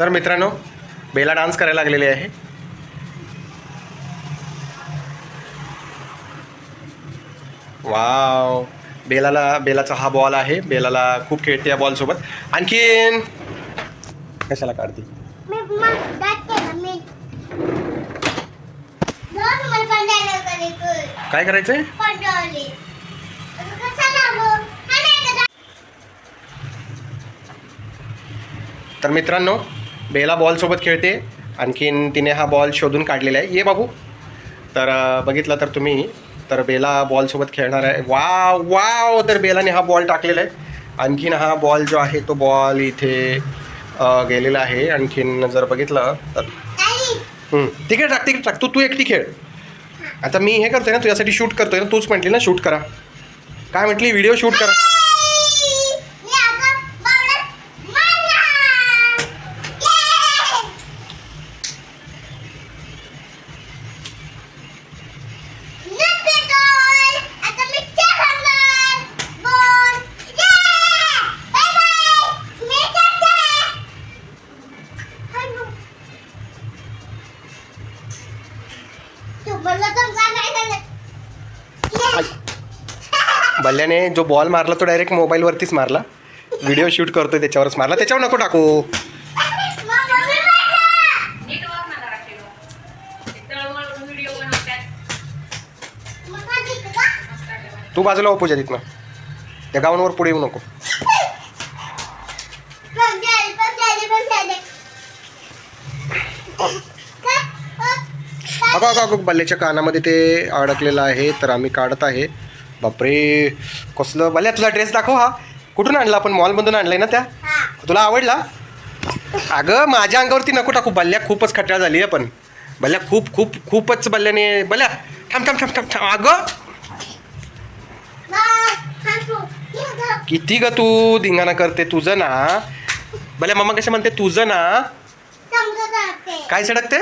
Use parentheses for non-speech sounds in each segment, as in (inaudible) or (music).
तर मित्रांनो बेला डान्स करायला लागलेली आहे. वाव बेलाला बेलाचा हा बॉल आहे. बेलाला खूप खेळते या बॉलसोबत आणखीन कशाला काढते? काय करायचंय? तर मित्रांनो बेला बॉलसोबत खेळते. आणखीन तिने हा बॉल शोधून काढलेला आहे. ये बाबू. तर बघितलं तर तुम्ही तर बेला बॉलसोबत खेळणार आहे. Wow wow! तर बेलाने हा बॉल टाकलेला आहे. आणखीन हा बॉल जो आहे तो बॉल इथे गेलेला आहे. आणखीन जर बघितलं तर तिकडे टाक तिकडे टाक. तू तू एकटी खेळ. आता मी हे करतोय ना तुझ्यासाठी शूट करतोय ना तूच म्हटली ना शूट करा. काय म्हटली? व्हिडिओ शूट करा. तू (laughs) बल्ल्याने जो बॉल मारला तो डायरेक्ट मोबाईलवरतीच मारला. व्हिडिओ शूट करतोय त्याच्यावरच मारला. त्याच्यावर नको टाकू. तू बाजूला हो पूजा तिथनं. त्या गाऊनवर पुढे येऊ नको. अगं अगं अगं बल्ल्याच्या कानामध्ये ते अडकलेलं आहे तर आम्ही काढत आहे. बापरे कसलं बल्ल्या तुझा ड्रेस दाखव हा. कुठून आणला आपण? मॉलमधून आणलाय ना त्या? तुला आवडला? अगं माझ्या अंगावरती नको टाकू. बल्ल्या खूपच खटाळ झाली आहे पण. बल्ल्या खूप खूप खूपच बल्ल्याने बल्ल्या थांब थांब थांब थांब थांब. अगं! किती ग तू धिंगाणा करते तुझं ना? बल्ल्या मम्मा कशा म्हणते? तुझं ना? काय सडकते?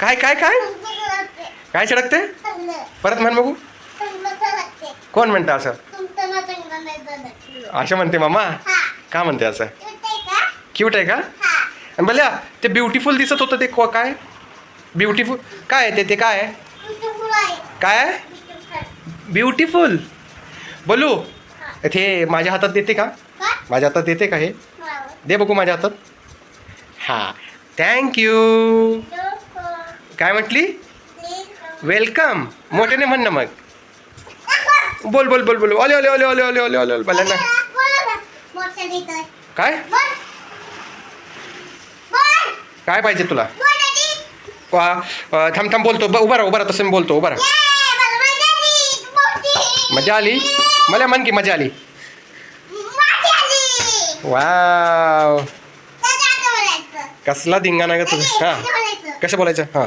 काय काय काय? काय सडकते परत म्हण बघू. कोण म्हणतं असं? असं म्हणते मामा? का म्हणते असं? क्यूट आहे का? आणि बल्या ते ब्युटिफुल दिसत होतं ते को- काय? ब्युटिफुल काय आहे ते? ते काय आहे? काय ब्युटीफुल ब्युटिफुल बोलू. ते माझ्या हातात देते का? माझ्या हातात देते का हे? दे बघू माझ्या हातात. हां. थँक्यू काय म्हटली? वेलकम मोठ्याने म्हण ना मग. बोल बोल बोल बोल. ओले ओले ओले ओले ओले ओले ओले बोला ना. काय? काय पाहिजे तुला? वा थांब थांब बोलतो. उभा राहा उभा राहा तसं बोलतो उभा राहा. मजा आली? मला म्हण की मजा आली. वाव. कसला धिंगाणा ग तुझं. हां. कसं बोलायचं? हां.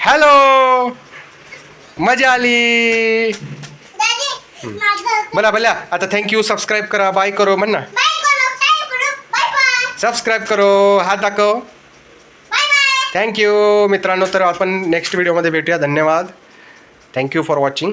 हॅलो! मजा आली! बोला बोला. आता थँक्यू सबस्क्राईब करा बाय करो म्हण ना. सबस्क्राईब करो हात दाखव. थँक्यू मित्रांनो. तर आपण नेक्स्ट व्हिडिओमध्ये भेटूया. धन्यवाद. Thank you for watching